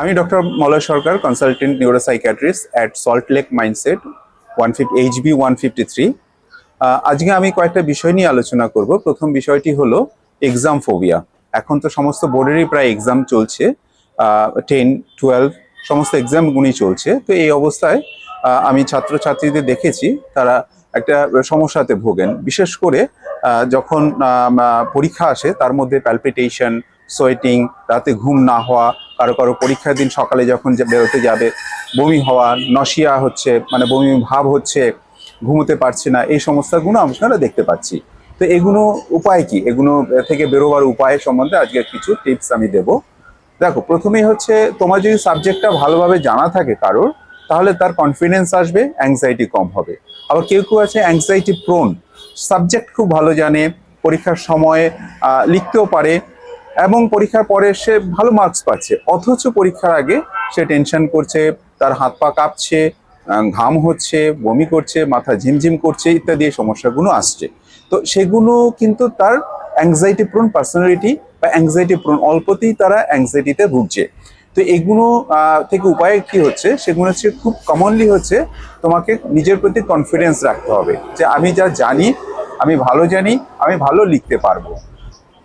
আমি doctor Malay Sarkar consultant neuropsychiatrist at Salt Lake Mindset one fifty HB one fifty three আজকে আমি কয়েকটা বিষয় নিয়ে আলোচনা করব। প্রথম বিষয়টি হলো এক্সাম ফোবিয়া এখন তো সমস্ত বোর্ডেরই প্রায় এক্সাম চলছে। টেন টুয়েলভ সমস্ত এক্সামগুলি চলছে। তো এই অবস্থায় আমি ছাত্রছাত্রীদের দেখেছি, তারা একটা সমস্যাতে ভোগেন। বিশেষ করে যখন পরীক্ষা আসে, তার মধ্যে প্যালপিটেশন সোয়েটিং রাতে ঘুম না হওয়া কারও কারও পরীক্ষার দিন সকালে যখন যে বেরোতে যাবে, বমি হওয়া নশিয়া হচ্ছে মানে বমি ভাব হচ্ছে, ঘুমোতে পারছে না, এই সমস্যাগুলো আমরা দেখতে পাচ্ছি। তো এগুলো উপায় কি? এগুলো থেকে বেরোবার উপায় সম্বন্ধে আজকে কিছু টিপস আমি দেব। দেখো, প্রথমেই হচ্ছে তোমার যদি সাবজেক্টটা ভালোভাবে জানা থাকে কারোর, তাহলে তার কনফিডেন্স আসবে অ্যাংজাইটি কম হবে। আবার কেউ কেউ আছে অ্যাংজাইটি প্রোন সাবজেক্ট খুব ভালো জানে, পরীক্ষার সময়ে লিখতেও পারে এবং পরীক্ষার পরে সে ভালো মার্কস পাচ্ছে। অথচ পরীক্ষার আগে সে টেনশন করছে, তার হাত পা কাঁপছে ঘাম হচ্ছে, বমি করছে, মাথা ঝিমঝিম করছে ইত্যাদি সমস্যাগুলো আসছে। তো সেগুলো কিন্তু তার অ্যাংজাইটি প্রোন পার্সোনালিটি বা অ্যাংজাইটি প্রোন অল্পতেই তারা অ্যাংজাইটিতে ভুগছে। তো এগুলো থেকে উপায় কি হচ্ছে? সেগুলো হচ্ছে খুব কমনলি হচ্ছে তোমাকে নিজের প্রতি কনফিডেন্স রাখতে হবে যে আমি যা জানি, আমি ভালো জানি, আমি ভালো লিখতে পারব।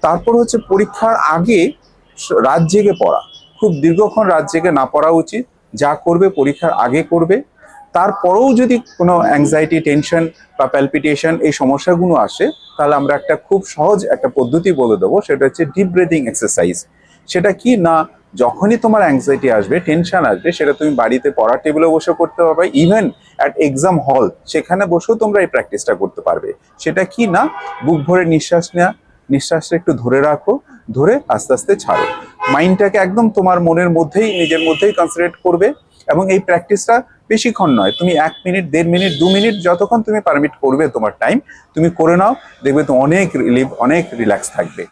তারপর হচ্ছে পরীক্ষার আগে রাত জেগে পড়া। খুব দীর্ঘক্ষণ রাত জেগে না পড়া উচিত, যা করবে পরীক্ষার আগে করবে। তারপরেও যদি কোনো অ্যাংজাইটি টেনশন বা প্যালপিটেশন এই সমস্যাগুলো আসে, তাহলে আমরা একটা খুব সহজ একটা পদ্ধতি বলে দেবো, সেটা হচ্ছে ডিপ ব্রিদিং এক্সারসাইজ সেটা কি না, যখনই তোমার অ্যাংজাইটি আসবে টেনশন আসবে, সেটা তুমি বাড়িতে পড়ার টেবিলে বসে করতে পারবে ইভেন অ্যাট এক্সাম হল সেখানে বসেও তোমরা এই প্র্যাকটিসটা করতে পারবে। সেটা কি না, বুক ভরে নিঃশ্বাস নেওয়া নিঃশ্বাসটা একটু ধরে রাখো, ধরে আস্তে আস্তে ছাড়ো। মাইন্ডটাকে একদম তোমার মনের মধ্যেই, নিজের মধ্যেই কনসেন্ট্রেট করবে এবং এই প্র্যাকটিসটা বেশিক্ষণ নয়, তুমি এক মিনিট দেড় মিনিট দু মিনিট যতক্ষণ তুমি পারমিট করবে তোমার টাইম তুমি করে নাও, দেখবে তো অনেক রিলিভ অনেক রিল্যাক্স থাকবে।